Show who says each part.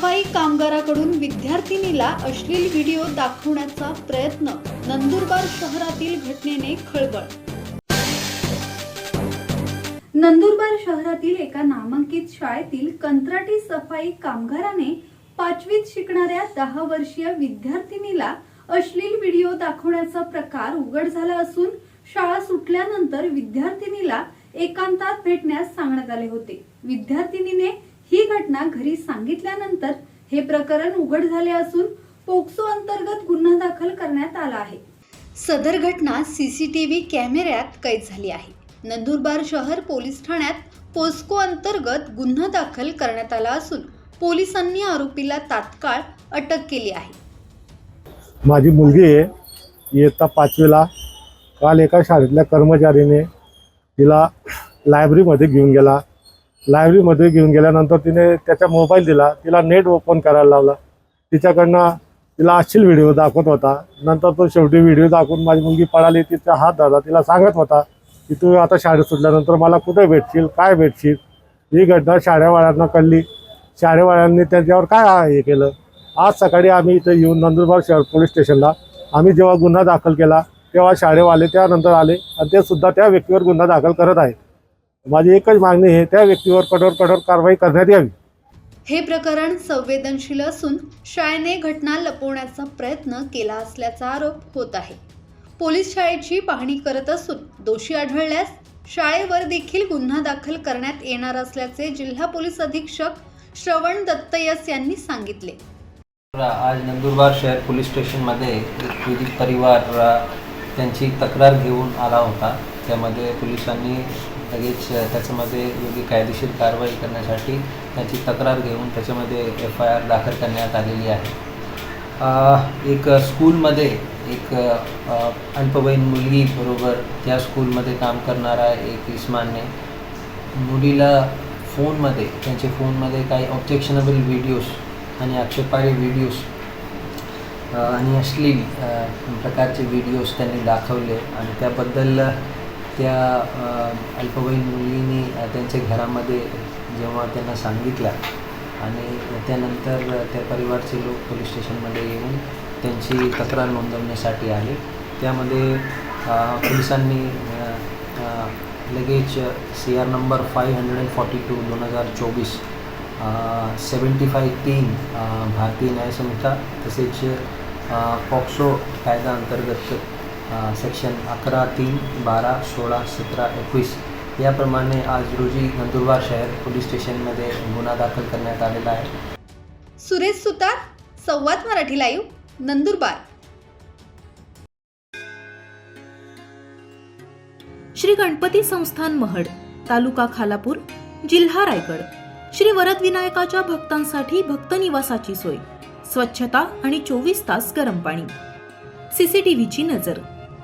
Speaker 1: सफाई कामगाराकडून विद्यार्थिनीला अश्लील व्हिडिओ दाखवण्याचा प्रयत्न नंदुरबार शहरातील घटनेने खळबळ. नंदुरबार शहरातील एका नामांकित शाळेतील कंत्राटी सफाई कामगाराने पाचवीत शिकणाऱ्या दहा वर्षीय विद्यार्थिनीला अश्लील व्हिडिओ दाखवण्याचा प्रकार उघड झाला असून शाळा सुटल्यानंतर विद्यार्थिनीला एकांतात भेटण्यास सांगण्यात आले होते. विद्यार्थिनीने ही घटना घरी सांगितल्यानंतर हे प्रकरण उघड झाले असून पोक्सो अंतर्गत गुन्हा दाखल करण्यात आला आहे. सदर घटना सीसीटीव्ही कॅमेऱ्यात कैद झाली आहे. नंदुरबार शहर पोलीस ठाण्यात पोस्को अंतर्गत गुन्हा दाखल करण्यात आला असून पोलिसांनी आरोपीला तात्काळ अटक केली आहे.
Speaker 2: माझी मुलगी आहे. इयत्ता पाचवीला काल एका शाळेतल्या कर्मचारीने तिला लायब्ररीमध्ये घेऊन गेला. लायब्ररीमध्ये घेऊन गेल्यानंतर तिने त्याचा मोबाईल दिला. तिला नेट ओपन करायला लावला. तिच्याकडनं तिला अश्लील व्हिडिओ दाखवत होता. नंतर तो शेवटी व्हिडिओ दाखवून माझी मुलगी पळाली. तिचा हात धरला. तिला सांगत होता की तू आता शाळेत सुटल्यानंतर मला कुठे भेटशील? काय भेटशील? ही घटना शाळेवाळ्यांना कळली. शाळेवाळ्यांनी त्यांच्यावर काय हे केलं? आज सकाळी आम्ही इथे येऊन नंदुरबार शहर पोलीस स्टेशनला. आम्ही जेव्हा गुन्हा दाखल केला तेव्हा शाळेवाले त्यानंतर आले आणि ते सुद्धा त्या व्यक्तीवर गुन्हा दाखल करत आहेत. माझी एकच मागणी आहे त्या व्यक्तीवर कठोर कठोर कारवाई करण्यात यावी.
Speaker 1: हे प्रकरण संवेदनशील असून शाळेने घटना लपवण्याचा प्रयत्न केला असल्याचा आरोप होत आहे. पोलीस शाळेची पाहणी करत असून दोषी आढळल्यास शाळेवर देखील गुन्हा दाखल करण्यात येणार असल्याचे जिल्हा पोलीस अधीक्षक श्रवण दत्तयस यांनी सांगितले.
Speaker 3: आज नंदुरबार शहर पोलीस स्टेशनमध्ये एक पीडित परिवार अ, त्यांची तक्रार घेऊन आला होता. त्यामध्ये पोलिसांनी लगेच त्याच्यामध्ये योग्य कायदेशीर कारवाई करण्यासाठी त्यांची तक्रार घेऊन त्याच्यामध्ये एफ आय आर दाखल करण्यात आलेली आहे. एक स्कूलमध्ये एक अल्पवयीन मुलगी बरोबर त्या स्कूलमध्ये काम करणारा एक इस्मानने मुलीला फोनमध्ये त्यांच्या फोनमध्ये काही ऑब्जेक्शनेबल व्हिडिओज आणि आक्षेपार्ह व्हिडिओज आणि अश्लील प्रकारचे व्हिडिओज त्यांनी दाखवले आणि त्याबद्दल त्या अल्पवयीन मुलींनी त्यांच्या घरामध्ये जेव्हा त्यांना सांगितलं आणि त्यानंतर त्या परिवारचे लोक पोलीस स्टेशनमध्ये येऊन त्यांची तक्रार नोंदवण्यासाठी आले. त्यामध्ये पोलिसांनी लगेच C R number five hundred and forty two दोन हजार चोवीस सेवन्टी फाय तीन भारतीय न्यायसंहिता तसेच पॉक्सो कायदा अंतर्गत सेक्शन अकरा तीन बारा सोळा सतरा एकवीस. याप्रमाणे आज रोजी नंदुरबार शहर पोलीस स्टेशनमध्ये गुन्हा दाखल करण्यात आलेला आहे.
Speaker 1: सुरेश सुतार संवाद मराठी लाईव्ह नंदुरबार.
Speaker 4: श्री गणपती संस्थान महड तालुका खालापूर जिल्हा रायगड. श्री वरद विनायकाच्या भक्तांसाठी भक्त निवासाची सोय. स्वच्छता आणि चोवीस तास गरम पाणी. सीसीटीव्हीची नजर.